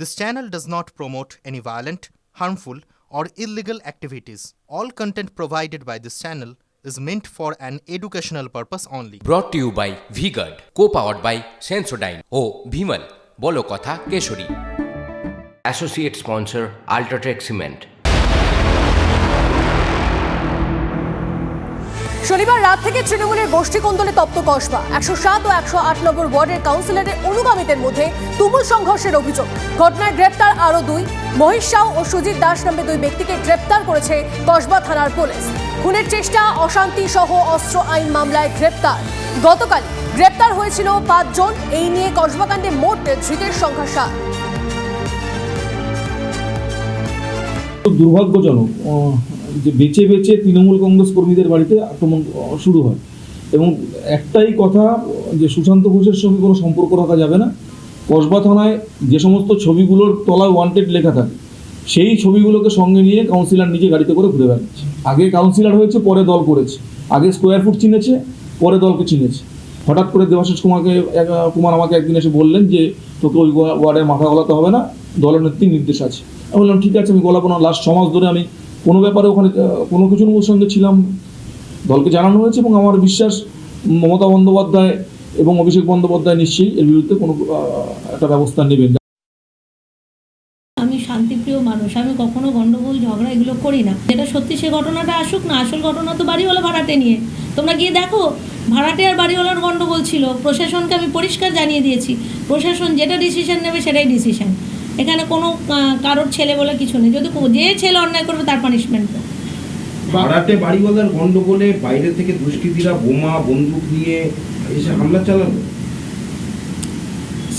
This channel does not promote any violent, harmful, or illegal activities. All content provided by this channel is meant for an educational purpose only. Brought to you by Vigard, co-powered by Sensodyne. Oh, Bhimal, Bolo Kotha Keshuri. Associate sponsor, Ultratech UltraTech শনিবার রাত থেকে তৃণমূলের গোষ্ঠী কোন্দলে তপ্ত কসবা। একশো সাত ও একশো আট নম্বর ওয়ার্ডের কাউন্সিলরের অনুগামীদের মধ্যে তুমুল সংঘর্ষের অভিযোগ। ঘটনায় গ্রেপ্তার আরও দুই। মহেশ সাউ ও সুজিত দাস নামে দুই ব্যক্তিকে গ্রেপ্তার করেছে কসবা থানার পুলিশ। খুনের চেষ্টা, অশান্তি সহ অস্ত্র আইন মামলায় গ্রেপ্তার। গতকাল গ্রেপ্তার হয়েছিল পাঁচজন। এই নিয়ে কসবাকাণ্ডে মোট ধৃতের সংখ্যা সাত। দুর্ভাগ্যজনক যে বেঁচে বেঁচে তৃণমূল কংগ্রেস কর্মীদের বাড়িতে আক্রমণ শুরু হয়। এবং একটাই কথা যে সুশান্ত ঘোষের সঙ্গে কোনো সম্পর্ক রাখা যাবে না। কসবা থানায় যে সমস্ত ছবিগুলোর তলায় ওয়ান্টেড লেখা থাকে, সেই ছবিগুলোকে সঙ্গে নিয়ে কাউন্সিলর নিজে গাড়িতে করে ঘুরে বেড়াচ্ছে। আগে কাউন্সিলর হয়েছে, পরে দল করেছে। আগে স্কোয়ার ফুট চিনেছে, পরে দলকে চিনেছে। হঠাৎ করে দেবাশিস কুমারকে কুমার আমাকে একদিন এসে বললেন যে, তোকে ওই ওয়া- ওয়ার্ডের মাথা গলাতে হবে না, দলের নেত্রীর নির্দেশ আছে। আমি বললাম, ঠিক আছে, আমি গলাবো লাস্ট মাস ধরে আমি কোনো ব্যাপারে ওখানে কোনো কিছুর সঙ্গে ছিলাম। দলকে জানানো হয়েছে এবং আমার বিশ্বাস মমতা বন্দ্যোপাধ্যায় এবং অভিষেক বন্দ্যোপাধ্যায় নিশ্চয়ই এর বিরুদ্ধে কোনো একটা ব্যবস্থা নেবেন। আমি শান্তিপ্রিয় মানুষ, আমি কখনো গন্ডগোল, ঝগড়া এগুলো করি না। যেটা সত্যি সে ঘটনাটা আসুক না আসল ঘটনা তো বাড়িওয়ালা ভাড়াটে নিয়ে। তোমরা গিয়ে দেখো, ভাড়াটে আর বাড়িওয়ালার গন্ডগোল ছিল। প্রশাসনকে আমি পরিষ্কার জানিয়ে দিয়েছি। প্রশাসন যেটা ডিসিশন নেবে সেটাই ডিসিশন এখানে কোনো কারোর ছেলে বলে কিছু নেই। যদি যে ছেলে অন্যায় করবে তার পানিশমেন্ট ভাড়াটে বাড়িওয়ালার গন্ডগোলে বাইরে থেকে দুষ্কৃতীরা বোমা বন্দুক দিয়ে এসে হামলা চালালো?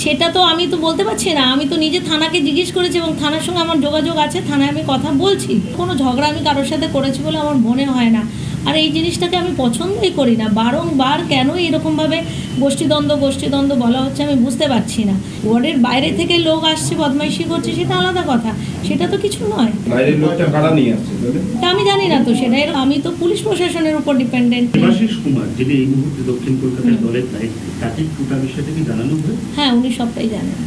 সেটা তো আমি তো বলতে পারছি না। আমি তো নিজে থানাকে জিজ্ঞেস করেছি এবং থানার সঙ্গে আমার যোগাযোগ আছে। থানায় আমি কথা বলছি। কোনো ঝগড়া আমি কারোর সাথে করেছি বলে আমার মনে হয় না। আর এই জিনিসটাকে আমি পছন্দই করি না। বারংবার কেন এরকমভাবে গোষ্ঠীদ্বন্দ্ব গোষ্ঠীদ্বন্দ্ব বলা হচ্ছে আমি বুঝতে পারছি না। ওয়ার্ডের বাইরে থেকে লোক আসছে বদমাইশি করছে সেটা আলাদা কথা। সেটা তো কিছু নয়। বাইরের লোকটা কারা নিয়ে আসছে তা আমি জানি না তো সেটা। আমি তো পুলিশ প্রশাসনের উপর ডিপেন্ডেন্ট। কুমার যিনি এই মুহূর্তে দক্ষিণ কলকাতার দলের দায়িত্বে তাকে গোটা বিষয়টা কি জানানো হয় হ্যাঁ উনি সবটাই জানেন।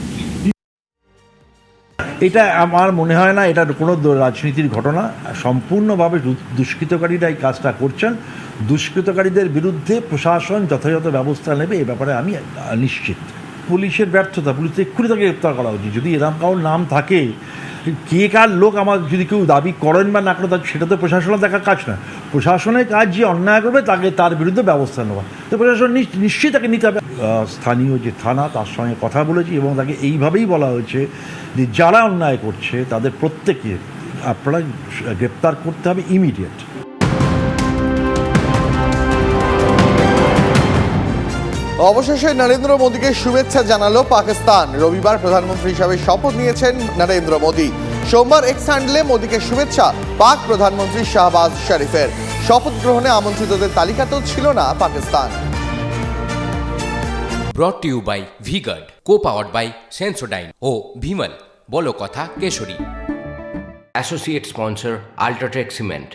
এটা আমার মনে হয় না, এটা কোনো রাজনীতির ঘটনা। সম্পূর্ণভাবে দুষ্কৃতকারীরা এই কাজটা করছেন। দুষ্কৃতকারীদের বিরুদ্ধে প্রশাসন যথাযথ ব্যবস্থা নেবে, এ ব্যাপারে আমি নিশ্চিত। পুলিশের ব্যর্থতা পুলিশ এক্ষুনি তাকে গ্রেপ্তার করা উচিত। যদি এরকম কারোর নাম থাকে কার লোক আমার যদি কেউ দাবি করেন বা না করেন সেটা তো প্রশাসনের দেখার কাজ না। প্রশাসনের কাজ যে অন্যায় করবে, তাকে তার বিরুদ্ধে ব্যবস্থা নেওয়া। তো প্রশাসন নিশ- নিশ্চয়ই তাকে নিতে হবে। স্থানীয় যে থানা, তার সঙ্গে কথা বলেছি এবং তাকে এইভাবেই বলা হয়েছে যে যারা অন্যায় করছে, তাদের প্রত্যেকে আপনারা গ্রেপ্তার করতে হবে ইমিডিয়েট অবশেষে নরেন্দ্র মোদীকে শুভেচ্ছা জানালো পাকিস্তান। রবিবার প্রধানমন্ত্রী হিসাবে শপথ নিয়েছেন নরেন্দ্র মোদী। সোমবার এক্স হ্যান্ডলে মোদীকে শুভেচ্ছা পাক প্রধানমন্ত্রী শাহবাজ শরীফের। শপথ গ্রহণে আমন্ত্রিতদের তালিকাতেও ছিল না Pakistan. Brought to you by VGuard co powered by Sensodyne ও ভিমল বলো কথা Kesari. Associate sponsor UltraTech cement